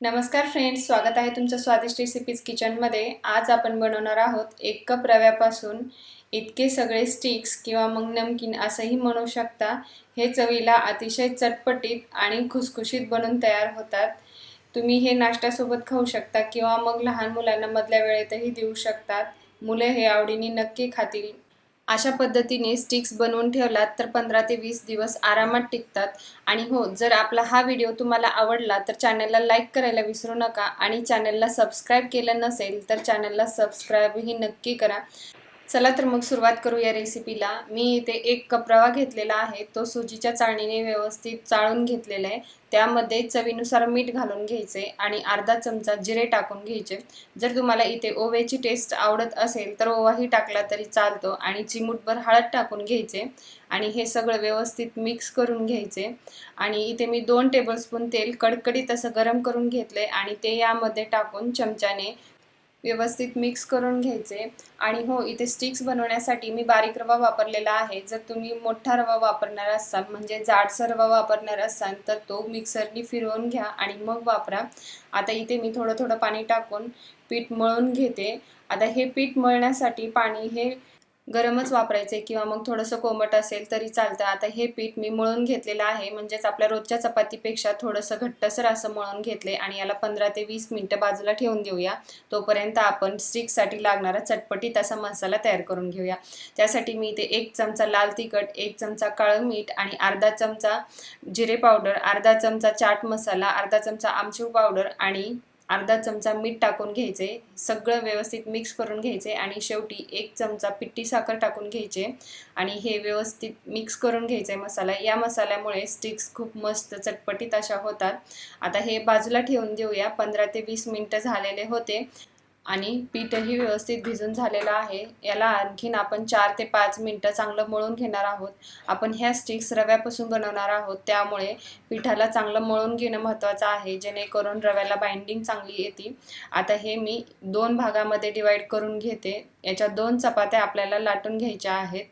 नमस्कार फ्रेंड्स स्वागत आहे तुमचं स्वादिष्ट रेसिपीज किचनमध्ये आज आपण बनवणार आहोत एक कप रव्यापासून इतके सगळे स्टिक्स किंवा मग नमकीन असंही म्हणू शकता. हे चवीला अतिशय चटपटीत आणि खुसखुशीत बनून तयार होतात. तुम्ही हे नाश्त्यासोबत खाऊ शकता किंवा मग लहान मुलांना मधल्या वेळेतही देऊ शकतात. मुलं हे आवडीने नक्की खातील. अशा पद्धतीने स्टिक्स बनवून ठेवलात तर पंधरा ते वीस दिवस आरामात टिकतात. आणि हो जर आपला हा व्हिडिओ तुम्हाला आवडला तर चॅनलला लाईक करायला विसरू नका आणि चॅनलला सबस्क्राईब केलं नसेल तर चॅनलला सबस्क्राईबही नक्की करा. चला तर मग सुरुवात करू या रेसिपीला मी इथे एक कप रवा घेतलेला आहे. तो सुजीच्या चाळणीने व्यवस्थित चाळून घेतलेला आहे. त्यामध्ये चवीनुसार मीठ घालून घ्यायचे आणि अर्धा चमचा जिरे टाकून घ्यायचे. जर तुम्हाला इथे ओव्याची टेस्ट आवडत असेल तर ओवाही टाकला तरी चालतो आणि चिमूटभर हळद टाकून घ्यायचे आणि हे सगळं व्यवस्थित मिक्स करून घ्यायचे. आणि इथे मी दोन टेबलस्पून तेल कडकडीत असं गरम करून घेतले आणि ते यामध्ये टाकून चमच्याने व्यवस्थित मिक्स करून घ्यायचे. आणि हो इथे स्टिक्स बनवण्यासाठी मी बारीक रवा वापरलेला आहे. जर तुम्ही मोठा रवा वापरणार असाल म्हणजे जाडसर रवा वापरणार असाल तर तो मिक्सरनी फिरवून घ्या आणि मग वापरा. आता इथे मी थोडं थोडं पाणी टाकून पीठ मळून घेते. आता हे पीठ मळण्यासाठी पाणी हे गरमच वापरायचे किंवा मग थोडंसं कोमट असेल तरी चालतं. आता हे पीठ मी मळून घेतलेलं आहे. म्हणजेच आपल्या रोजच्या चपातीपेक्षा थोडंसं घट्टसर असं मळून घेतले आणि याला पंधरा ते वीस मिनटं बाजूला ठेवून देऊया. तोपर्यंत आपण स्टिकसाठी लागणारा चटपटीत असा मसाला तयार करून घेऊया. त्यासाठी मी इथे एक चमचा लाल तिखट एक चमचा काळं मीठ आणि अर्धा चमचा जिरे पावडर अर्धा चमचा चाट मसाला अर्धा चमचा आमचूर पावडर आणि अर्धा चमचा मीठ टाकून घ्यायचे सगळं व्यवस्थित मिक्स करून घ्यायचे आणि शेवटी एक चमचा पिट्टी साखर टाकून घ्यायचे आणि हे व्यवस्थित मिक्स करून घ्यायचे मसाला. या मसाल्यामुळे स्टिक्स खूप मस्त चटपटीत अशा होतात. आता हे बाजूला ठेवून देऊया. पंधरा ते वीस मिनटं झालेले होते. आणि पीठही व्यवस्थित भिजून झालेलं आहे. याला आणखीन आपण चार ते पाच मिनटं चांगलं मळून घेणार आहोत. आपण ह्या स्टिक्स रव्यापासून बनवणार आहोत. त्यामुळे पिठाला चांगलं मळून घेणं महत्त्वाचं आहे. जेणेकरून रव्याला बाइंडिंग चांगली येते. आता हे मी दोन भागामध्ये डिवाईड करून घेते. याच्या दोन चपात्या आपल्याला लाटून घ्यायच्या आहेत.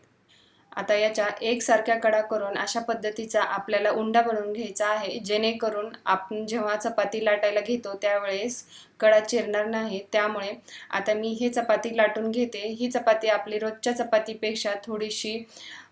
आता याच्या एकसारख्या कडा करून अशा पद्धतीचा आपल्याला उंडा बनवून घ्यायचा आहे. जेणेकरून आपण जेव्हा चपाती लाटायला घेतो त्यावेळेस कडा चिरणार नाही. त्यामुळे आता मी हे चपाती लाटून घेते. ही चपाती आपली रोजच्या चपातीपेक्षा थोडीशी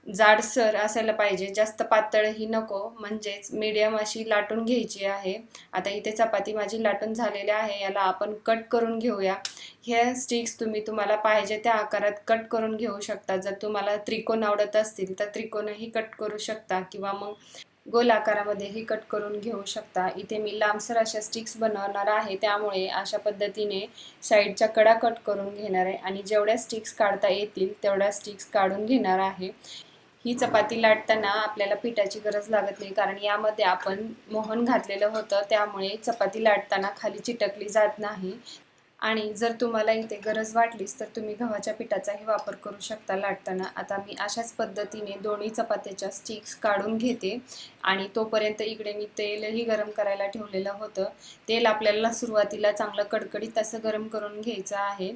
जाडसर असायला पाहिजे. जास्त पातळही नको. म्हणजेच मीडियम अशी लाटून घ्यायची आहे. आता इथे चपाती माझी लाटून झालेली आहे. याला आपण कट करून घेऊया. ह्या स्टिक्स तुम्ही तुम्हाला पाहिजे त्या आकारात कट करून घेऊ शकता. जर तुम्हाला त्रिकोण आवडत असतील तर त्रिकोणही कट करू शकता किंवा मग गोल आकारामध्येही कट करून घेऊ शकता. इथे मी लांबसर अशा स्टिक्स बनवणार आहे. त्यामुळे अशा पद्धतीने साईडच्या कडा कट करून घेणार आहे. आणि जेवढ्या स्टिक्स काढता येतील तेवढ्या स्टिक्स काढून घेणार आहे. ही चपाती लाटताना आपल्याला पिठाची गरज लागत नाही कारण यामध्ये आपण मोहन घातलेलं होतं त्यामुळे चपाती लाटताना खाली चिटकली जात नाही. आणि जर तुम्हाला इथे गरज वाटलीच तर तुम्ही गव्हाच्या पिठाचाही वापर करू शकता लाटताना. आता मी अशाच पद्धतीने दोन्ही चपात्याच्या स्टिक्स काढून घेते आणि तोपर्यंत इकडे मी तेलही गरम करायला ठेवलेलं होतं. तेल आपल्याला सुरुवातीला चांगलं कडकडीत असं गरम करून घ्यायचं आहे.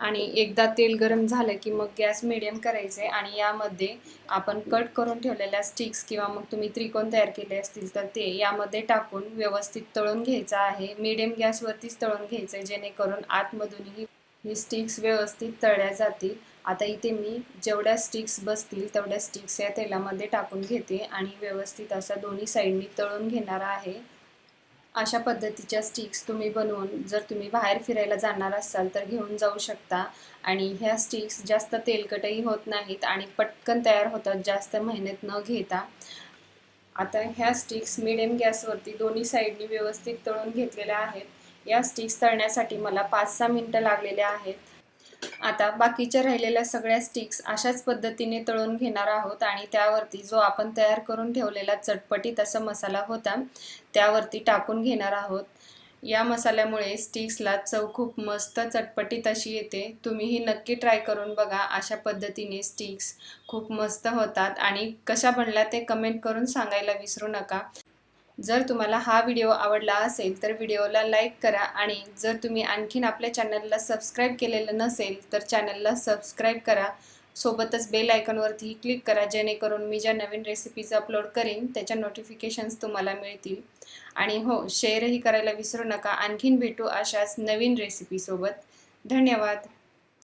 आणि एकदा तेल गरम झालं की मग गॅस मिडियम करायचं आहे आणि यामध्ये आपण कट करून ठेवलेल्या स्टिक्स किंवा मग तुम्ही त्रिकोण तयार केले असतील तर ते यामध्ये टाकून व्यवस्थित तळून घ्यायचं आहे. मिडियम गॅसवरतीच तळून घ्यायचं आहे जेणेकरून आतमधूनही ही स्टिक्स व्यवस्थित तळल्या जातील. आता इथे मी जेवढ्या स्टिक्स बसतील तेवढ्या स्टिक्स या तेलामध्ये टाकून घेते आणि व्यवस्थित अशा दोन्ही साईडनी तळून घेणार आहे. अशा पद्धतीच्या स्टिक्स तुम्ही बनवून जर तुम्ही बाहेर फिरायला जाणार असाल तर घेऊन जाऊ शकता. आणि ह्या स्टिक्स जास्त तेलकटही होत नाहीत आणि पटकन तयार होतात जास्त मेहनत न घेता. आता ह्या स्टिक्स मिडियम गॅसवरती दोन्ही साईडनी व्यवस्थित तळून घेतलेल्या आहेत. या स्टिक्स तळण्यासाठी मला पाच सहा मिनटं लागलेले आहेत. आता बाकीच्या राहिलेल्या सगळ्या स्टिक्स अशाच पद्धतीने तळून घेणार आहोत आणि त्यावरती जो आपण तयार करून ठेवलेला चटपटीत असा मसाला होता त्यावरती टाकून घेणार आहोत. या मसाल्यामुळे स्टिक्सला चव खूप मस्त चटपटीत अशी येते. तुम्हीही नक्की ट्राय करून बघा अशा पद्धतीने स्टिक्स खूप मस्त होतात. आणि कशा बनल्या ते कमेंट करून सांगायला विसरू नका. जर तुम्हाला हा व्हिडिओ आवडला असेल तर व्हिडिओला लाईक करा आणि जर तुम्ही आणखीन आपल्या चॅनलला सबस्क्राईब केलेलं नसेल तर चॅनलला सबस्क्राईब करा. सोबतच बेल आयकॉनवरतीही क्लिक करा जेणेकरून मी ज्या नवीन रेसिपीज अपलोड करीन त्याच्या नोटिफिकेशन्स तुम्हाला मिळतील. आणि हो शेअरही करायला विसरू नका. आणखीन भेटू अशाच नवीन रेसिपीसोबत धन्यवाद.